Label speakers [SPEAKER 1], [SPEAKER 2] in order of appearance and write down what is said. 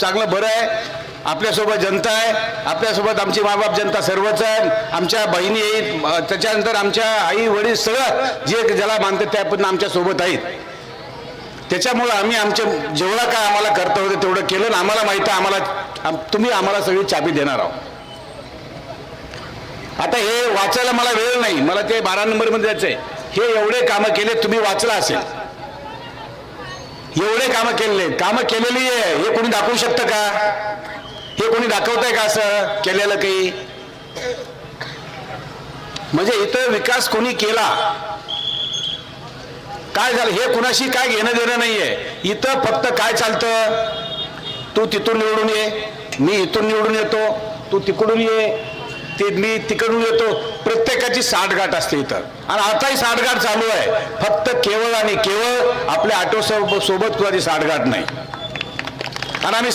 [SPEAKER 1] चांगलं बरं आहे. आपल्यासोबत जनता आहे. आपल्यासोबत आमची मायबाप जनता सर्वच आहे. आमच्या बहिणी आहेत त्याच्यानंतर आमच्या आई वडील सगळं जे ज्याला मानतात त्या पण आमच्यासोबत आहेत. त्याच्यामुळं आम्ही आमच्या जेवढा काय आम्हाला करता होतं तेवढं केलं आणि आम्हाला माहीत आहे आम्हाला तुम्ही आम्हाला सगळी चाबी देणार आहोत. आता हे वाचायला मला वेळ नाही. मला ते बारा नंबरमध्ये जायचं आहे हे एवढे कामं केले तुम्ही वाचला असेल. एवढे कामं केलेले कामं केलेली आहे. हे कोणी दाखवू शकतं का? हे कोणी दाखवतंय का असं? केलेलं काही? म्हणजे इथं विकास कोणी केला? काय झालं? हे कुणाशी काय घेणं देणं नाहीये. इथं फक्त काय चालतं? तू तिथून निवडून ये. मी इथून निवडून येतो. तू तिकडून ये. ते मी तिकडून येतो. प्रत्येकाची साठगाठ असते इथं. आणि आताही साठगाठ चालू आहे. फक्त केवळ आणि केवळ आपल्या आटो सोबत कुणाची साठगाठ नाही. आणि आम्ही